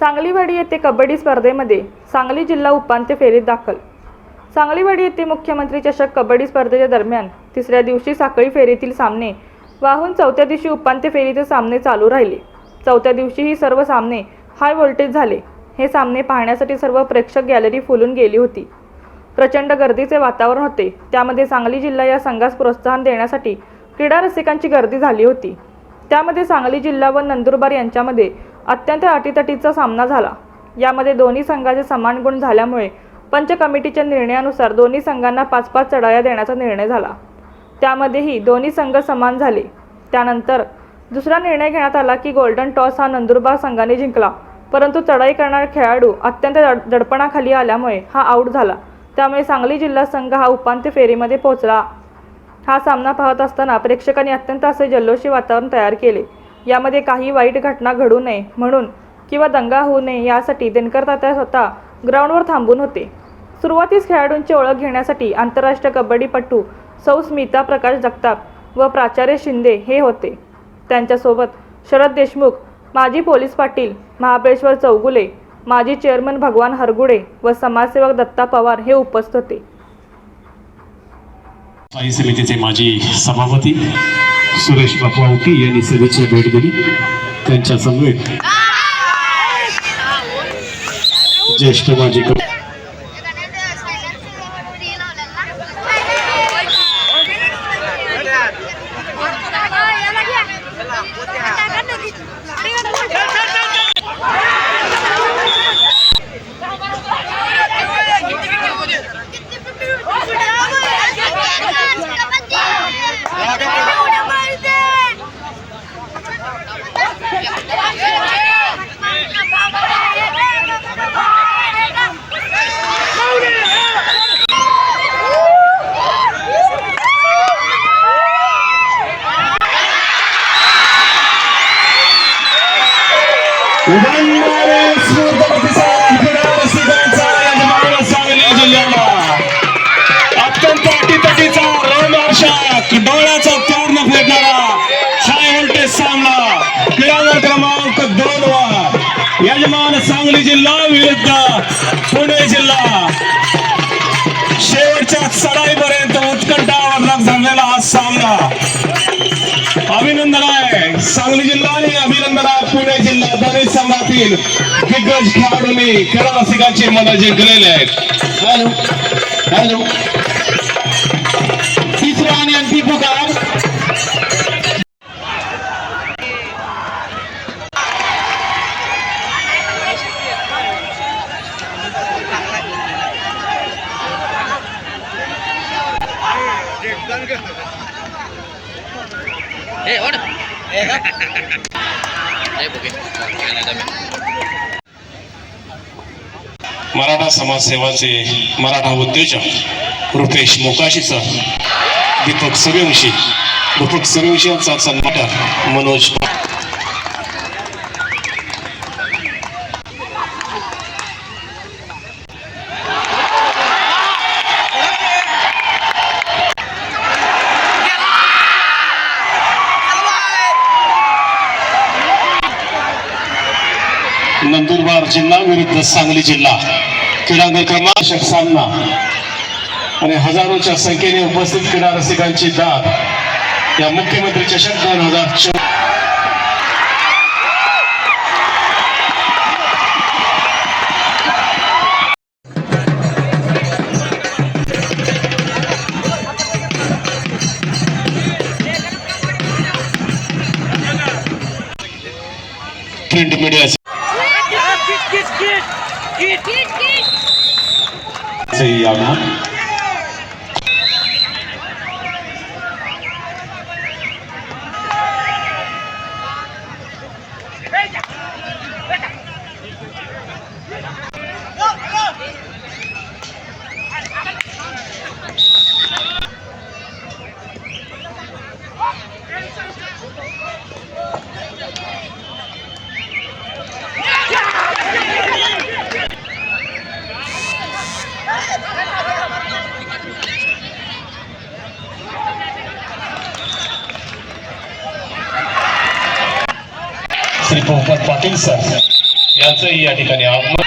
सांगलीवाडी येथे कबड्डी स्पर्धेमध्ये सांगली जिल्हा उपांत्य फेरीत दाखल. सांगलीवाडी येथे मुख्यमंत्री चषक कबड्डी स्पर्धेच्या दरम्यान तिसऱ्या दिवशी साखळी फेरीतील सामने वाहून चौथ्या दिवशी उपांत्य फेरीचे सामने चालू राहिले. चौथ्या दिवशी ही सर्व सामने हाय व्होल्टेज झाले. हे सामने पाहण्यासाठी सर्व प्रेक्षक गॅलरी फुलून गेली होती. प्रचंड गर्दीचे वातावरण होते. त्यामध्ये सांगली जिल्हा या संघास प्रोत्साहन देण्यासाठी क्रीडा रसिकांची गर्दी झाली होती. त्यामध्ये सांगली जिल्हा व नंदुरबार यांच्यामध्ये अत्यंत अटीतटीचा सामना झाला. यामध्ये दोन्ही संघाचे समान गुण झाल्यामुळे पंच कमिटीच्या निर्णयानुसार दोन्ही संघांना पाच पाच चढाया देण्याचा निर्णय झाला. त्यामध्येही दोन्ही संघ समान झाले. त्यानंतर दुसरा निर्णय घेण्यात आला की गोल्डन टॉस हा नंदुरबार संघाने जिंकला. परंतु चढाई करणारा खेळाडू अत्यंत दड- दडपणाखाली आल्यामुळे हा आऊट झाला. त्यामुळे सांगली जिल्हा संघ हा उपांत्य फेरीमध्ये पोहोचला. हा सामना पाहत असताना प्रेक्षकांनी अत्यंत असे जल्लोषी वातावरण तयार केले. यामध्ये काही वाईट घटना घडू नये म्हणून किंवा दंगा होऊ नये यासाठी दिनकर तात्या स्वतः ग्राउंडवर थांबून होते. सुरुवातीस खेळाडूंची ओळख घेण्यासाठी आंतरराष्ट्रीय कबड्डीपटू सौ स्मिता प्रकाश जगताप व प्राचार्य शिंदे हे होते. त्यांच्यासोबत शरद देशमुख माजी पोलीस पाटील महाबळेश्वर चौगुले माजी चेअरमन भगवान हरगुडे व समाजसेवक दत्ता पवार हे उपस्थित होते. समितीचे माजी सभापती सुरेश बापू आवटी यांनी सभेची भेट दिली. त्यांच्या समवेत ज्येष्ठ माजी अत्यंत अटीतटीचा रोमहर्षक डोळ्याचा पूर्ण फेडणारा हाय व्होल्टेज सामना क्रीडांगण क्रमांक दोन वर यजमान सांगली जिल्हा विरुद्ध पुणे जिल्हा शेवटच्या चढाईपर्यंत उत्कंठावर झालेला हा सामना अभिनंदन आहे सांगली जिल्हा संघातील दिग्गज खेळाडूंनी रसिकांची मन जिंकलेले आहेत. Hello hello. तिसरा आणि अंतिम पुकार. Eh, odd. Eh, मराठा समाजसेवाचे मराठा उद्योजक रुपेश मोकाशी सर दीपक सूर्यवंशी दीपक सूर्यवंशी यांचा सन्मान मनोज नंदुरबार जिल्हा विरुद्ध सांगली जिल्हा. क्रीडांगण क्रमांक सामना. आणि हजारोच्या संख्येने उपस्थित क्रीडा रसिकांची दाद. या मुख्यमंत्री चषक दोन हजार चोवीस प्रिंट मीडियाचे आगमन श्री मोहम्मद पाटील सर यांचंही या ठिकाणी आगमन